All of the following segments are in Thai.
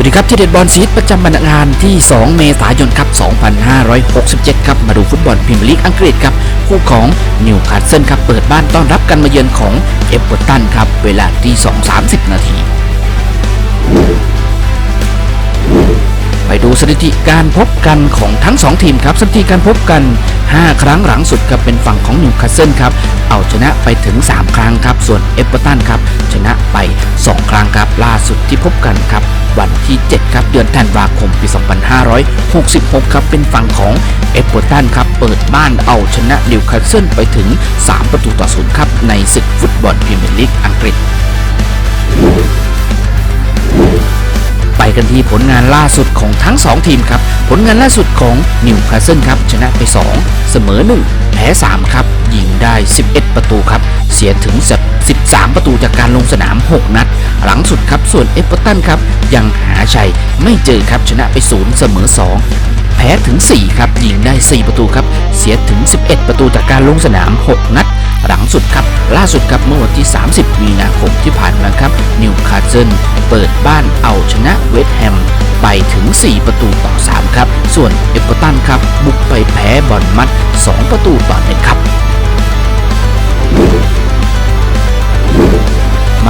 วัสดีครับที่เด็ดบอลซีดประจำบรรณงานที่ 2 เมษายนครับ 2567 ครับ มาดูฟุตบอลพรีเมียร์ลีกอังกฤษครับ คู่ของนิวคาสเซิลครับ เปิดบ้านต้อนรับกันมาเยือนของเอเวอร์ตันครับ เวลาที่ 2.30 นาที ไปดูสถิติการพบกันของทั้ง 2 ทีมครับ สถิติการพบกัน 5 ครั้งหลังสุดครับเป็นฝั่งของนิวคาสเซิลครับ เอาชนะไปถึง 3 ครั้งครับ ส่วนเอเวอร์ตันครับชนะ ครับล่าสุดที่พบกันครับ วันที่ 7 ครับเดือนธันวาคมปี 2566 ครับเป็นฝั่งของเอเวอร์ตันครับเปิดบ้านเอาชนะนิวคาสเซิลไปถึง 3 ประตูต่อศูนย์ครับในศึกฟุตบอลพรีเมียร์ลีกอังกฤษไปกันที่ผลงานล่าสุดของทั้ง 2 ทีมครับ ผลงานล่าสุดของนิวคาสเซิลครับ ชนะไป 2 เสมอ 1 แพ้ 3 ครับ ยิงได้ 11 ประตูครับ เสียถึง 13 ประตูจากการลงสนาม 6 นัด หลังสุดครับ ส่วนเอฟเวอร์ตันครับ ยังหาชัยไม่เจอครับชนะไป 0 เสมอ 2แพ้ถึง 4 ครับ ยิงได้ 4 ประตูครับ เสียถึง 11 ประตูจากการลงสนาม 6 นัด หลังสุดครับ ล่าสุดครับ เมื่อวันที่ 30 มีนาคมที่ผ่านมาครับนิวคาสเซิลเปิดบ้านเอาชนะเวสต์แฮมไปถึง 4 ประตูต่อ 3 ครับ ส่วนเอเวอร์ตันครับ บุกไปแพ้บอลมัด 2 ประตูต่อหนึ่งครับ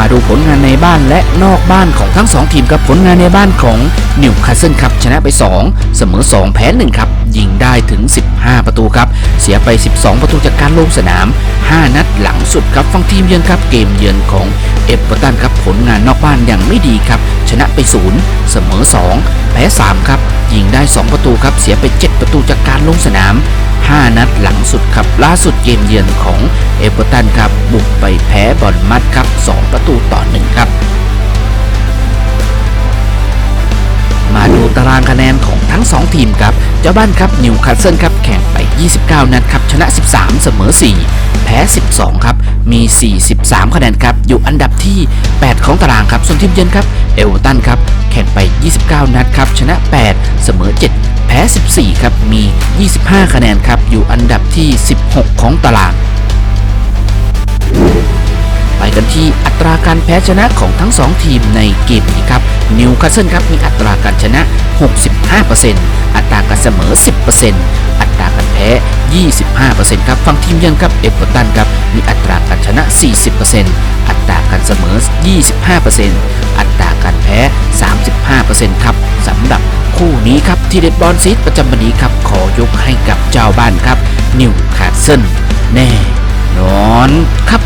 มาดูผลงานในบ้านและนอกบ้านของทั้ง 2 ทีมครับผลงานในบ้านของนิวคาสเซิลครับชนะไป 2 เสมอ 2 แพ้1ครับ ยิงได้ถึง 15 ประตูครับ เสียไป 12 ประตูจากการลงสนาม 5 นัดหลังสุดครับฟังทีมเยือนครับเกมเยือนของเอเวอร์ตันครับผลงานนอกบ้านอย่างไม่ดีครับ ชนะไป 0 เสมอ 2 แพ้ 3 ครับ ยิงได้ 2 ประตูครับ เสียไป 7 ประตูจากการลงสนาม 5 นัดหลังสุดครับ ล่าสุดเกมเยือนของเอเวอร์ตันครับบุกไปแพ้บอลมัดครับ 2 ประตูต่อ 1 ครับ มาดูตารางคะแนนของทั้ง 2 ทีมครับ เจ้าบ้านครับนิวคาสเซิลครับแข่งไป 29 นัดครับ ชนะ 13 เสมอ 4 แพ้ 12 ครับ มี 43 คะแนนครับ อยู่อันดับที่ 8 ของตารางครับ ส่วนทีมเยือนครับเอเวอร์ตันครับแข่งไป 29 นัดครับ ชนะ 8 เสมอ 7 แพ้ 14 ครับ มี 25 คะแนนครับ อยู่อันดับที่ 16 ของตาราง ไปกันที่อัตราการแพ้ชนะของทั้ง 2 ทีมในเกมนี้ครับ นิวคาสเซิลครับ มีอัตราการชนะ 65%อัตราการเสมอ 10%อัตราการแพ้ 25%ครับ ฝั่งทีมเยือนครับ เอเวอร์ตันครับ มีอัตราการชนะ 40%อัตราการเสมอ 25%อัตราการแพ้ 35%ครับสำหรับ คู่นี้ครับที่เด็ดบอลซีดประจำวันนี้ครับขอยกให้กับเจ้าบ้านครับนิวคาสเซิลแน่นอนครับ